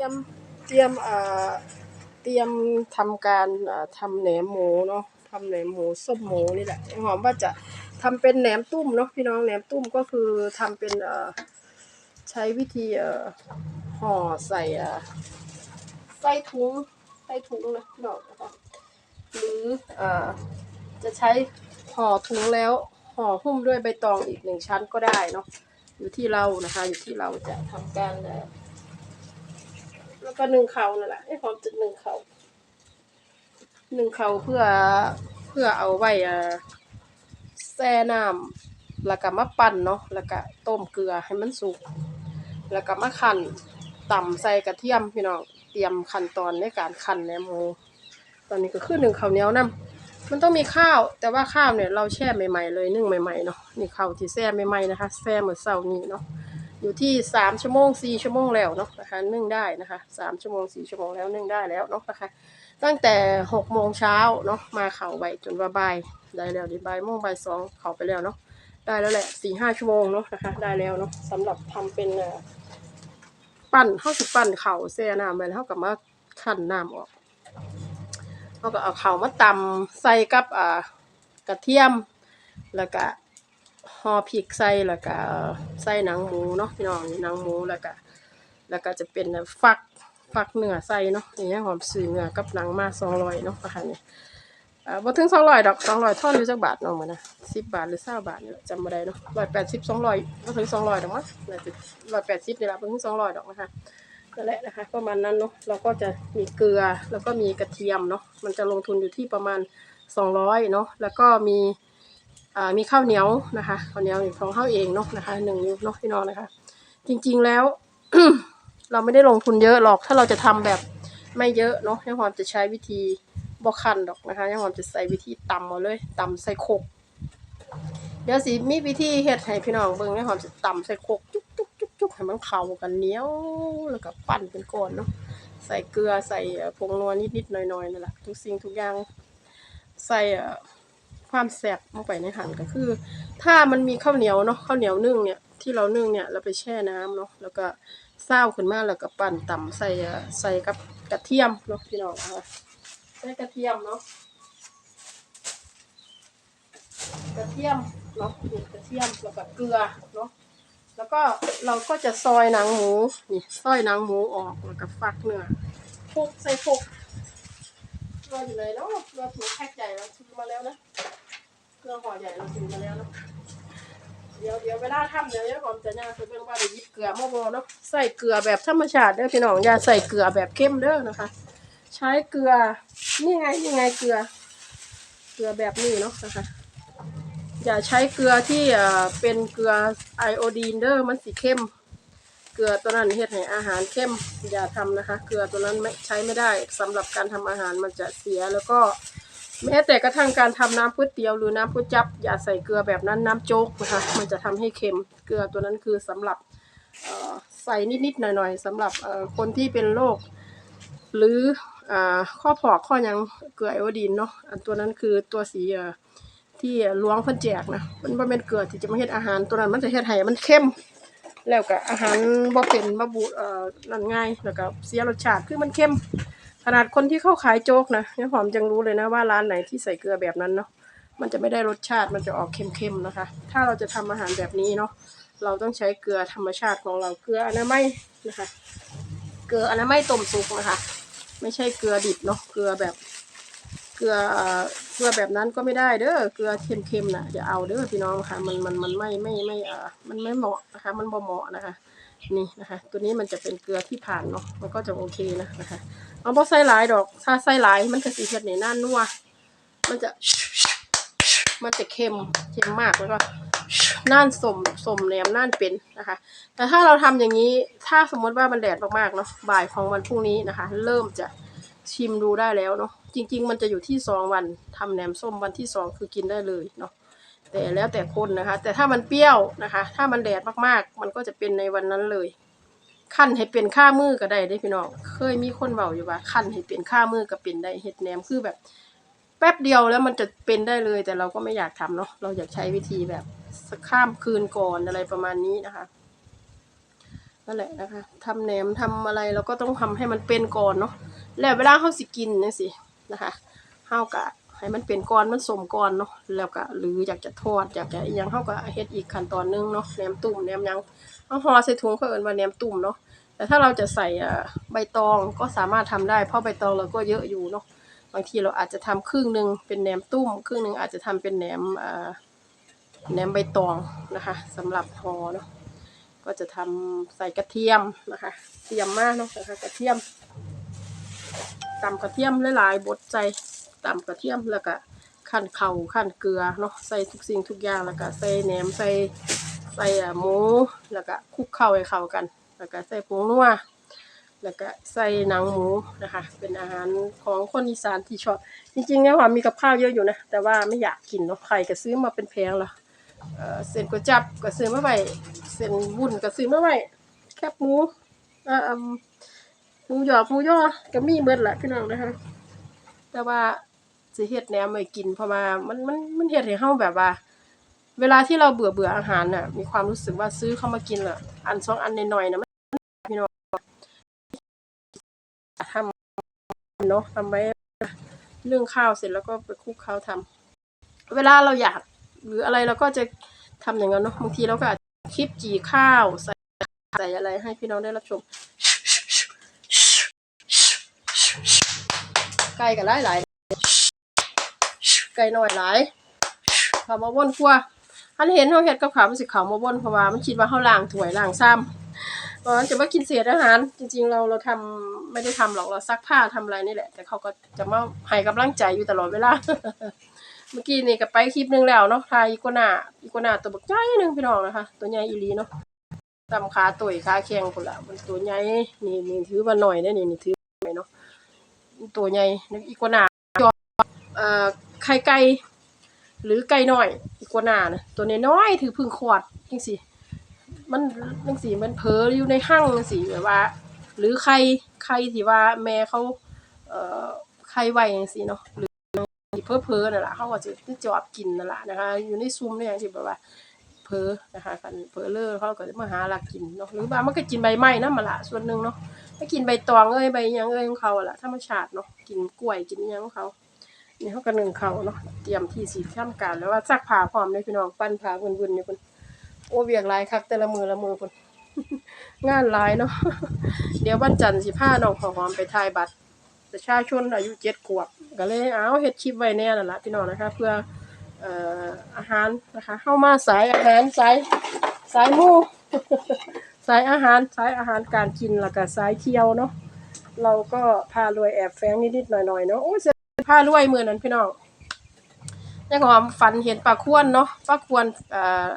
รียม เตรียมเอ่อเตรียมทำการเอ่อทำแหนมหมูเนาะทำแหนมหมูส้มหมูนี่แหละหอมว่าจะทำเป็นแหนมตุ้มเนาะพี่น้องแหนมตุ้มก็คือทำเป็น เอ่อ ใช้วิธีเอ่อห่อใส่เอ่อใส่ถุงใส่ถุงนะพี่น้องนะคะหรือเอ่อจะใช้ห่อถุงแล้วห่อหุ้มด้วยใบตองอีกหนึ่งชั้นก็ได้เนาะอยู่ที่เรานะคะ อยู่ที่เราจะทำการเอ่อ แล้วก็หนึ่งเขานั่นแหละไอ้หอมจุดหนึ่งเขาหนึ่งเขาเพื่อเพื่อเอาไว้อ่อแช่น้ำแล้วก็มาปั่นเนาะแล้วก็ต้มเกลือให้มันสุก แล้วก็มาคั่นต่ำใส่กระเทียมพี่น้องเตรียมขั้นตอนในการคั่นแหนมหมูตอนนี้ก็คือหนึ่งข้าวเหนียวนํมันต้องมีข้าว แต่ว่าข้าวเนี่ยเราแช่ใหม่ๆเลยนึ่งใหม่ๆเนาะนี่ข้าวที่แช่ใหม่ๆนะคะแช่เหมื่อเช้านี้เนาะ อยู่ที่สามชั่วโมงสี่ชั่วโมงแล้วเนาะนะคะนึ่งได้นะคะสามชั่วโมงสี่ชั่วโมงแล้วนึ่งได้แล้วเนาะนะคะ ตั้งแต่หกโมงเช้าเนาะมาเข่าไว้จนว่าบ่ายได้แล้วดีบ่ายโมงบ่ายสองเข่าไปแล้วเนาะได้แล้วแหละสี่ห้าชั่วโมงเนาะนะคะได้แล้วเนาะสำหรับทำเป็นปั้นเข้าสิปั้นเข่าแช่น้ำไปแล้วเท่ากับมาขั้นน้ำออกเขาก็เอาเข่ามาตำใส่กับอ่ากระเทียมแล้วก็ ห่อพริกใส่แล้วก็ใส่หนังหมูเนาะพี่น้องหนังหมูแล้วก็แล้วก็จะเป็นฟักฟักเนื้อใส่เนาะนี่หอมซื้อเนื้อกับหนังมา200เนาะนะคะนี่อ่าบ่ถึง200ดอก200ท่อนอยู่จักบาทเนาะมื้อนะ10บบาทหรือ20บาทนี่แหละจำบ่ได้เนาะ180 200บ่ถึง200ดอกมั้งน่าจะ180นี่ละบ่ถึง200ดอกนะคะนั่นแหละนะคะประมาณนั้นเนาะเราก็จะมีเกลือแล้วก็มีกระเทียมเนาะมันจะลงทุนอยู่ที่ประมาณ200เนาะแล้วก็มี มีข้าวเหนียวนะคะข้าวเหนียวของข้าวเองเนาะนะคะหนึ่งนิ้วเนาะพี่น้องนะคะ จริงๆแล้ว เราไม่ได้ลงทุนเยอะหรอก ถ้าเราจะทำแบบไม่เยอะเนาะยังหอมจะใช้วิธีบอคันดอกนะคะยังหอมจะใส่วิธีตำเอาเลยตำใส่โคกเดี๋ยวสิมีวิธีเฮ็ดให้พี่น้องเบิ่งยังหอมจะตำใส่โคกจุ๊กจุ๊กจุ๊กจุ๊กให้มันเข้ากันเหนียวแล้วก็ปั้นเป็นก้อนเนาะใส่เกลือใส่ผงนัวนิดๆหน่อยๆนั่นแหละทุกสิ่งทุกอย่างใส่อ่ ความแซ่บลงไปในหั่นก็คือ ถ้ามันมีข้าวเหนียวเนาะข้าวเหนียวนึ่งเนี่ยที่เรานึ่งเนี่ยเราไปแช่น้ำเนาะแล้วก็เศร้าขึ้นมาแล้วก็ปั่นต่ำใส่ใส่กับกระเทียมเนาะพี่น้องนะคะใส่กระเทียมเนาะกระเทียมเนาะกระเทียมแล้วก็เกลือเนาะแล้วก็เราก็จะซอยหนังหมูนี่ซอยหนังหมูออกแล้วก็ฟักเนื้อคลุกใส่คลุกรออยู่เลยเนาะเราถือแพ็คใหญ่เราซื้อมาแล้วนะ เครื่องห่อใหญ่เราซื้อมาแล้วเนาะเดี๋ยวเดี๋ยวเวลาทำเดี๋ยวเนี่ยผมจะย่างไปเบิ่งว่าได้ยิบเกลือมาบ่เนาะใส่เกลือแบบธรรมชาติเด้อพี่น้องอย่าใส่เกลือแบบเข้มเด้อนะคะ ใช้เกลือนี่ไงนี่ไงเกลือ เกลือแบบนี้เนาะนะคะอย่าใช้เกลือที่เป็นเกลือไอโอดีนเด้อมันสีเข้ม เกลือตัวนั้นเฮ็ดให้อาหารเข้มอย่าทำนะคะ เกลือตัวนั้นไม่ใช้ไม่ได้สำหรับการทำอาหารมันจะเสียแล้วก็ แม้แต่กระทั่งการทำน้ำก๋วยเตี๋ยวหรือน้ำก๋วยจับอย่าใส่เกลือแบบนั้นน้ำโจ๊กนะคะมันจะทำให้เค็มเกลือตัวนั้นคือสำหรับใส่นิดๆหน่อยๆสำหรับคนที่เป็นโรคหรืออข้อผอกข้อยังเกลือไอโอดีนเนาะอันตัวนั้นคือตัวสีที่ล้วงเพิ่นแจกนะมันบ่แม่นเกลือที่จะมาเฮ็ดอาหารตัวนั้นมันจะเฮ็ดให้มันเค็มแล้วก็อาหารบ่เป็นบ่บูอ่อนั่นง่ายแล้วก็เสียรสชาติคือมันเค็ม นาดคนที่เข้าขายโจ๊กนะเนี่ยหอมจังรู้เลยนะว่าร้านไหนที่ใส่เกลือแบบนั้นเนาะมันจะไม่ได้รสชาติมันจะออกเค็มๆนะคะ ถ้าเราจะทำอาหารแบบนี้เนาะเราต้องใช้เกลือธรรมชาติของเราเกลืออนามัยนะคะ เกลืออนามัยต้มสุกนะคะ ไม่ใช่เกลือดิบเนาะเกลือแบบเกลือเกลือแบบนั้นก็ไม่ได้เด้อเกลือเค็มๆน่ะอย่าเอาเด้อพี่น้องค่ะมันมันมันไม่ไม่ไม่เออมันไม่เหมาะนะคะ มันบ่เหมาะนะคะ นี่นะคะ ตัวนี้มันจะเป็นเกลือที่ผ่านเนาะมันก็จะโอเคนะนะคะ เอาบ่ใส่หลายดอก ถ้าใส่หลายมันจะสีเฮ็ดในหน้านัวมันจะ มันจะเค็มเค็มมากแล้วก็น่านสมสมแหนมน่านเป็นนะคะ แต่ถ้าเราทำอย่างนี้ถ้าสมมติว่ามันแดดมากๆเนาะบ่ายของวันพรุ่งนี้นะคะ เริ่มจะชิมดูได้แล้วเนาะจริง ๆ มันจะอยู่ที่สองวันทำแหนมส้มวันที่สองคือกินได้เลยเนาะแต่แล้วแต่คนนะคะ แต่ถ้ามันเปรี้ยวนะคะ ถ้ามันแดดมากๆ มันก็จะเป็นในวันนั้นเลย ขั้นให้เป็นข้ามือก็ได้ได้พี่น้อง เคยมีคนเบาอยู่ว่าขั้นให้เป็นข้ามือก็เป็นได้เห็ดแหนมคือแบบ แป๊บเดียวแล้วมันจะเป็นได้เลย แต่เราก็ไม่อยากทำเนาะเราอยากใช้วิธีแบบสักข้ามคืนก่อนอะไรประมาณนี้นะคะนั่นแหละนะคะทำแหนมทำอะไรเราก็ต้องทำให้มันเป็นก่อนเนาะแล้วเวลาเขาสิกินนี่สินะคะเฮากะให้มันเป็นก้อนมันสมก้อนเนาะแล้วก็หรืออยากจะทอดอยากจะยังเฮาก็เฮ็ดอีกขั้นตอนหนึงเนาะแหนมตุ่มแหนมยัง เอาห่อใส่ถุงเขาเอิ้นว่าแหนมตุ่มเนาะแต่ถ้าเราจะใส่ใบตองก็สามารถทำได้ เพราะใบตองเราก็เยอะอยู่เนาะบางทีเราอาจจะทำครึ่งหนึ่งเป็นแหนมตุ่มครึ่งหนึ่งอาจจะทำเป็นแหนมแหนมใบตองนะคะสำหรับห่อเนาะก็จะทำใส่กระเทียมนะคะเตรียมมากเนาะนะคะกระเทียมตำกระเทียมหลายๆบดใจตำกระเทียมแล้วก็ขั้นเข่าขั้นเกลือเนาะใส่ทุกสิ่งทุกอย่างแล้วก็ใส่แหนมใส่ ใส่หมูแล้วก็คลุกเข้าให้เข้ากัน แล้วก็ใส่ผงนัวแล้วก็ใส่หนังหมูนะคะ เป็นอาหารของคนอีสานที่ชอบ จริงๆเนี่ยว่ามีกับข้าวเยอะอยู่นะ แต่ว่าไม่อยากกินเนาะไข่ก็ซื้อมาเป็นแพงละเอ่อเส้นก๋วยจับก็ซื้อมาไว้เส้นบุญก็ซื้อมาไว้แคบหมูอ่าหมูหยอกหมูย่อก็มีเบิดแหละพี่น้องนะคะ แต่ว่าสิเฮ็ดแหนมไว้กินเพราะว่ามันมันมันเฮ็ดให้เฮาแบบว่า เวลาที่เราเบื่อเบื่ออาหารน่ะ มีความรู้สึกว่าซื้อเข้ามากินละอันสองอันน้อยๆนะมันพี่น้องทำเนาะทำไว้เรื่องข้าวเสร็จแล้วก็ไปคลุกข้าวทำเวลาเราอยาก หรืออะไรเราก็จะทำอย่างนั้นเนาะบางทีเราก็อาจจะคลิปจีข้าวใส่ใส่อะไรให้พี่น้องได้รับชมไก่กับหลายหลายไก่หน้อยหลายเขามาว่นครัว อันเห็นเขาเห็ดกับขาวมันสิเขามาว่นเพราะว่ามันคิดว่าเขาล้างถ้วยล้างซ้ำเพราะฉะนั้นจะมากินเศษอาหาร จริง ๆ เราเราทำไม่ได้ทำหรอกเราซักผ้าทำอะไรนี่แหละ แต่เขาก็จะมาให้กำลังใจอยู่ตลอดเวลาเมื่อกี้นี่ก็ไปคลิปหนึงแล้วเนาะทายอีกวนาอีกวนาตัวบักใหญ่หนึงพี่น้องนะคะ ตัวใหญ่อีลีเนาะตำขาตุ่ยขาแข็งพุ่นละมันตัวใหญ่นี่นี่ถือว่าหน่อยเด้นี่นี่ถือหน่อยเนาะตัวใหญ่กอีกวน่าเอ่อไข่ไก่ หรือไก่น้อยอีกัวน่านะตัวน้อยๆถือพึ่งขวดจังซี่มันจังซี่มันเผลออยู่ในห้างจังซี่แบบว่า หรือไข่ไข่ที่ว่าแม่เขาเอ่อไข่ไว้จังซี่เนาะที่เพ้อเพ้อนั่นแหละเขาก็จะจอบกินนั่นแหละนะคะ อยู่ในซุ้มเนี่ยที่แบบว่าเพอนะคะกันเพอเลอเขาก็จะมาหาหลักกินเนาะหรือบางมันก็กินใบไม้นะมาละส่วนหนึ่งเนาะถ้ากินใบตองเอ้ยใบยังเอ้ยของเขาอะละธรรมชาติเนาะกินกล้วยกินยังของเขา นี่เขาก็นึ่งเขาเนาะเตรียมที่สีทำการแล้วว่าซักผ้าพร้อมเลยพี่น้องปั้นผ้าวุ่นๆอยู่คนโอ้เวียกลายคักแต่ละมือละมือคนงานลายเนาะเดี๋ยววันจันทร์สิพาน้องขอหอมไปถ่ายบัตรประชาชนอายุเจ็ดขวบก็เลยเอาเฮ็ดคลิปไว้แน่นั่นละพี่น้องนะคะ เพื่อเอ่ออาหารนะคะ เข้ามาสายอาหารสายสายมู่สายอาหารสายอาหารการกินแล้วก็สายเที่ยวเนาะเราก็พารวยแอบแฝงนิดๆหน่อยๆเนาะโอ้ ยเสียพารวยมือนั้นพี่น้องยังหอมฝันเห็นปลาควรเนาะปลาควรเอ่อ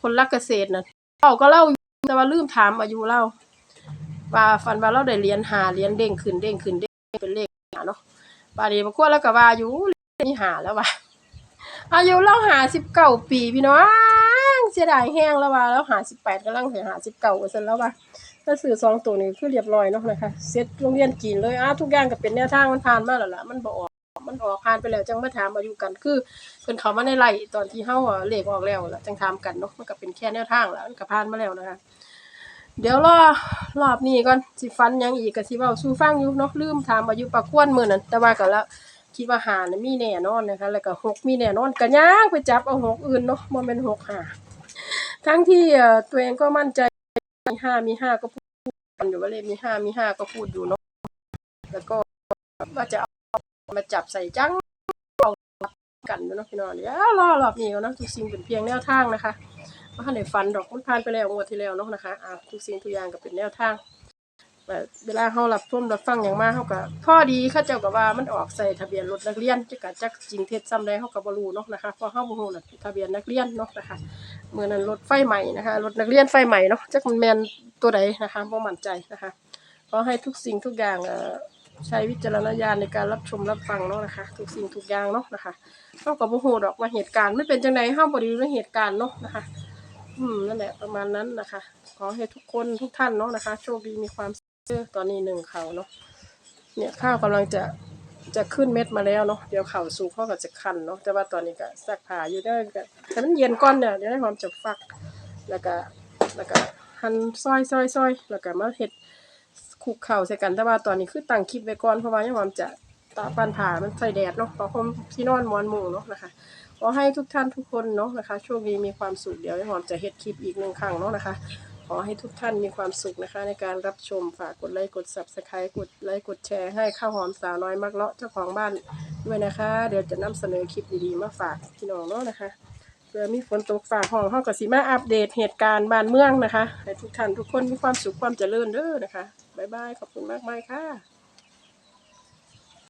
คนรักเกษตรน่ะเล่าก็เล่าแต่ว่าลืมถามอายุเล่าว่าฟันว่าเราได้เรียญหาเรียญเด้งขึ้นเด้งขึ้นเด้งเป็นเลขหาเนาะบาดนี้บางคนแล้วก็ว่าอยู่นี่หาแล้วว่าอายุเราหาสิบเก้าปีพี่น้องเสียดายแห้งแล้วว่าแล้วหาสิบแปดกำลังหาสิบเก้าเปอร์เซ็นต์แล้วว่า ถ้าซื้อสองตัวนี้คือเรียบร้อยเนาะนะคะเซตโรงเรียนกินเลยอะทุกอย่างก็เป็นแนวทางมันผ่านมาแล้วล่ะมันบอกมันออกผ่านไปแล้วจังมาถามอายุกันคือเพิ่นเขามาในไล่ตอนที่เฮาอะเลขออกแล้วล่ะจังถามกันเนาะมันก็เป็นแค่แนวทางแล้วมันก็ผ่านมาแล้วนะคะ เดี๋ยวรอรอบนี้ก่อนสิฟันยังอีกก็สิเว้าสู่ฟังอยู่เนาะลืมถามอายุปาควรมื้อนั้นแต่ว่าก็แล้วคิดว่าหาน่ะมีแน่นอนนะคะ แล้วก็หกมีแน่นอนก็ย่างไปจับเอาหกอื่นเนาะบ่แม่นหกหาทั้งที่ตัวเองก็มั่นใจ มีห้ามีห้าก็พูดกันอยู่ว่าเลขมีห้ามีห้าก็พูดอยู่เนาะแล้วก็ว่าจะเอามาจับใส่จังเอากันเนาะพี่น้องเดี๋ยวรอรอบนี้ก่อนเนาะทุกสิ่งเป็นเพียงแนวทางนะคะว่าในฟันดอกมันผ่านไปแล้วงวดที่แล้วเนาะนะคะอ่าทุกสิ่งทุกอย่างก็เป็นแนวทางแต่เวลาเฮารับชมรับฟังอย่างมากเฮาก็ข้อดีเขาเจ้าก็ว่ามันออกใส่ทะเบียนรถนักเรียนจักกะจักจริงเท็จซ้ำใดเฮาก็บ่รู้เนาะนะคะพราะเฮาบ่ฮู้น่ะทะเบียนนักเรียนเนาะนะคะ เมื่อนั้นรถไฟใหม่นะคะรถนักเรียนไฟใหม่เนาะจักมันแมนตัวใดนะคะบ่มั่นใจนะคะขอให้ทุกสิ่งทุกอย่างใช้วิจารณญาณในการรับชมรับฟังเนาะนะคะ ทุกสิ่งทุกอย่างเนาะนะคะเฮาก็บ่ฮู้ดอกว่าเหตุการณ์ไมันเป็นจังไดเฮาบ่ได้อยู่ในเหตุการณ์เนาะนะคะ อืมนั่นแหละประมาณนั้นนะคะ ขอให้ทุกคนทุกท่านเนาะนะคะ โชคดีมีความสุขตอนนี้หนึ่งเขาเนาะเนี่ยข้าวกำลังจะ จะขึ้นเม็ดมาแล้วเนาะเดี๋ยวเข่าสูงเขาก็จะคันเนาะแต่ว่าตอนนี้ก็ซักผ้าอยู่ได้ก็แต่มันเย็นก่อนเนี่ยเดี๋ยวให้ความจะฟักแล้วก็แล้วก็หั่นซอยซอยซอยแล้วก็มาเฮ็ดคลุกเข้าใส่กันแต่ว่าตอนนี้คือตั้งคลิปไว้ก่อนเพราะว่ายังว่ามจะตาปันผ่ามันใส่แดดเนาะเพราะผมที่นอนมอนมุงเนาะนะคะขอให้ทุกท่านทุกคนเนาะนะคะโชคดีมีความสุขเดี๋ยวยังหอมจะเฮ็ดคลิปอีกหนึ่งครั้งเนาะนะคะ ขอให้ทุกท่านมีความสุขนะคะ ในการรับชมฝากกดไลค์กด Subscribe กดไลค์กดแชร์ให้ข้าวหอมสาวน้อยมักเลาะเจ้าของบ้านด้วยนะคะ เดี๋ยวจะนำเสนอคลิปดีๆมาฝากพี่น้องเนาะนะคะเพื่อมีฝนตกฝากห้องห้องกับสีมาอัปเดตเหตุการณ์บ้านเมืองนะคะให้ทุกท่านทุกคนมีความสุขความเจริญเด้อนะคะบ๊ายบายขอบคุณมากมายค่ะ